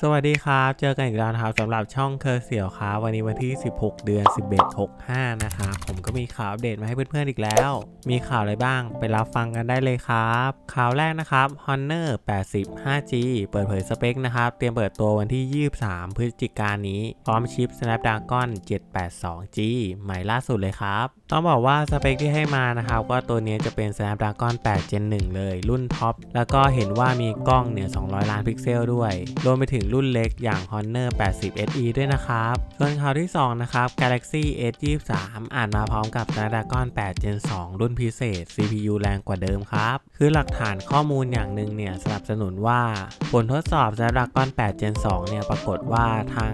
สวัสดีครับ เจอกันอีกแล้วนะครับสำหรับช่องเคอร์เสี่ยวครับวันนี้วันที่ 16 เดือน 11 65 นะครับผมก็มีข่าวอัปเดตมาให้เพื่อนๆอีกแล้ว มีข่าวอะไรบ้างไปรับฟังกันได้เลยครับ ข่าวแรกนะครับ Honor 80 5G เปิดเผยสเปคนะครับ เตรียมเปิดตัววันที่ 23 พฤศจิกายนนี้ พร้อมชิป Snapdragon 782G ใหม่ล่าสุดเลยครับ ต้องบอกว่าสเปคที่ให้มานะครับก็ตัวนี้จะเป็น Snapdragon 8 Gen 1 เลย รุ่นท็อปแล้วก็เห็นว่ามีกล้องเนี่ย200 ล้านพิกเซลด้วยรวมไปถึงรุ่นเล็กอย่าง Honor 80 SE ด้วยนะครับ ส่วนข่าวที่ 2 นะครับ Galaxy S 23อ่านมาพร้อมกับ Snapdragon 8 Gen 2 รุ่นพิเศษ CPU แรงกว่าเดิมครับ คือหลักฐานข้อมูลอย่างหนึ่งเนี่ยสนับสนุนว่า ผลทดสอบ Snapdragon 8 Gen 2 เนี่ยปรากฏว่าทาง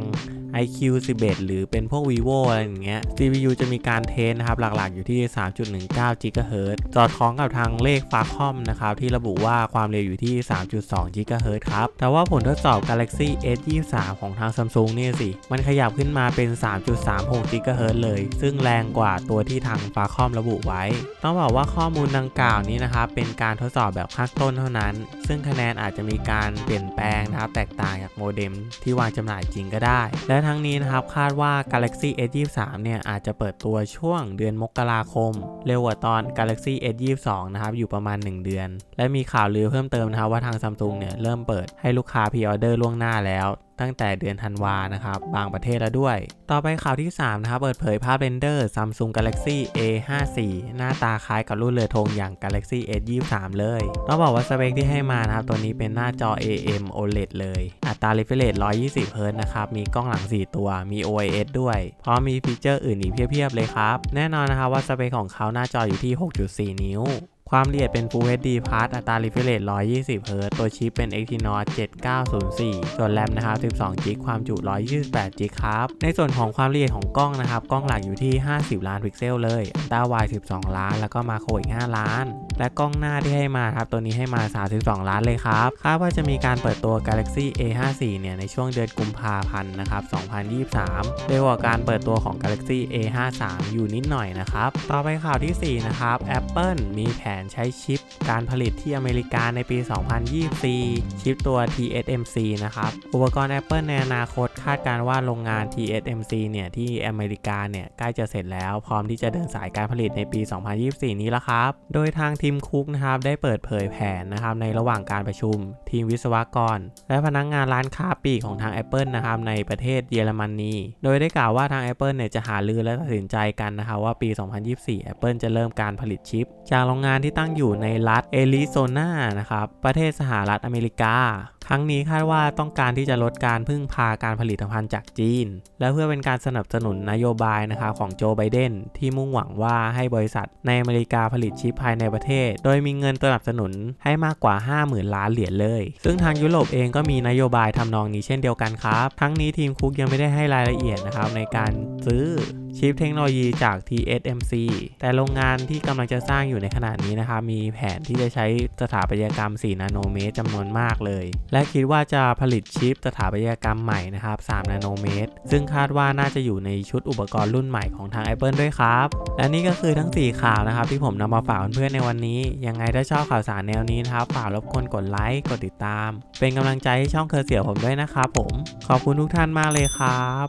iQ 11 หรือเป็นพวก vivo อะไรอย่างเงี้ย CPU จะมีการเทสนะครับ หลักๆอยู่ที่ 3.19 GHz จอดคล้องกับทางเลขฟาคอมนะครับ ที่ระบุว่าความเร็วอยู่ที่ 3.2 GHz ครับ แต่ว่าผลทดสอบ Galaxy S 23ของทาง Samsung เนี่ยสิ มันขยับขึ้นมาเป็น 3.36 GHz เลย ซึ่งแรงกว่าตัวที่ทางฟาคอมระบุไว้ ต้องบอกว่าข้อมูลดังกล่าวนี้นะครับ เป็นการทดสอบแบบข้างต้นเท่านั้น ซึ่งคะแนนอาจจะมีการเปลี่ยนแปลงนะครับ แตกต่างจากโมเด็มที่วางจำหน่ายจริงก็ได้ และทั้งนี้นะครับคาดว่า Galaxy S 23เนี่ยอาจจะเปิดตัวช่วงเดือนมกราคม เร็วกว่าตอน Galaxy S 22นะครับอยู่ประมาณ 1 เดือน และมีข่าวลือเพิ่มเติมนะครับว่าทาง Samsung เนี่ยเริ่มเปิดให้ลูกค้าพรีออเดอร์ล่วงหน้าแล้วตั้งแต่เดือนธันวานะครับ บางประเทศแล้วด้วย ต่อไปข่าวที่ 3 นะครับ เปิดเผยภาพเรนเดอร์ Samsung Galaxy A54 หน้าตาคล้ายกับรุ่นเรือธงอย่าง Galaxy S23 เลย ต้องบอกว่าสเปคที่ให้มานะครับ ตัวนี้เป็นหน้าจอ AM OLED เลย ตรา refresh rate 120 Hz นะครับ มีกล้องหลัง 4 ตัว มี OIS ด้วย พร้อมมีฟีเจอร์อื่นอีกเพียบๆเลยครับ แน่นอนนะครับว่าสเปคของเขาหน้าจออยู่ที่ 6.4 นิ้ว ความละเอียดเป็น Full HD Plus อัตรา refresh rate 120 Hz ตัวชิปเป็น Exynos 7904 ส่วนแรมนะครับ 12 g b ความจุ 128 g b ครับ ในส่วนของความละเอียดของกล้องนะครับ กล้องหลักอยู่ที่ 50 ล้านพิกเซลเลยอัตราไวด์12 ล้าน แล้วก็มาโครอีก 5 ล้าน และกล้องหน้าที่ให้มาครับ ตัวนี้ให้มา 32 ล้านเลยครับ คาดว่าจะมีการเปิดตัว Galaxy A54 เนี่ย ในช่วงเดือนกุมภาพันธ์นะครับ 2023เร็วกว่าการเปิดตัวของ Galaxy A53 อยู่นิดหน่อยนะครับ ต่อไปข่าวทีสี่4 นะครับ Apple มีแผนใช้ชิปการผลิตที่อเมริกาในปี 2024 ชิปตัว TSMC นะครับ อุปกรณ์ Apple ในอนาคตคาดการว่าโรงงาน TSMC เนี่ย ที่อเมริกาเนี่ย ใกล้จะเสร็จแล้วพร้อมที่จะเดินสายการผลิตในปี 2024 นี้แล้วครับ โดยทางทีมคุกนะครับ ได้เปิดเผยแผนนะครับ ในระหว่างการประชุม ทีมวิศวกร และพนักงงานร้านค้าปลีกของทาง Apple นะครับในประเทศเยอรมนีโดยได้กล่าวว่าทาง Apple เนี่ยจะหารือและตัดสินใจกันนะครับว่าปี 2024 Apple จะเริ่มการผลิตชิป จากโรงงานที่ตั้งอยู่ในรัฐเอริโซนานะครับประเทศสหรัฐอเมริกา ครั้งนี้คาดว่าต้องการที่จะลดการพึ่งพาการผลิตภัณฑ์จากจีน และเพื่อเป็นการสนับสนุนนโยบายนะครับของโจไบเดนที่มุ่งหวังว่าให้บริษัทในอเมริกาผลิตชิปภายในประเทศ โดยมีเงินสนับสนุนให้มากกว่า 50,000 ล้านเหรียญเลย ซึ่งทางยุโรปเองก็มีนโยบายทำนองนี้เช่นเดียวกันครับ ทั้งนี้ทีมคุกยังไม่ได้ให้รายละเอียดนะครับในการซื้อชิปเทคโนโลยีจาก TSMC แต่โรงงานที่กำลังจะสร้างอยู่ในขณะนี้นะครับมีแผนที่จะใช้สถาปัตยกรรม 4 นาโนเมตรจำนวนมากเลย และคิดว่าจะผลิตชิปสถาปัตยกรรมใหม่นะครับ 3 นาโนเมตร ซึ่งคาดว่าน่าจะอยู่ในชุดอุปกรณ์รุ่นใหม่ของทาง Apple ด้วยครับ และนี่ก็คือทั้ง 4 ข่าวนะครับ ที่ผมนำมาฝากเพื่อนๆในวันนี้ ยังไงถ้าชอบข่าวสารแนวนี้นะครับฝากรบกวนกดไลค์กดติดตาม เป็นกำลังใจให้ช่องเคอร์เสียวผมด้วยนะครับผม ขอบคุณทุกท่านมากเลยครับ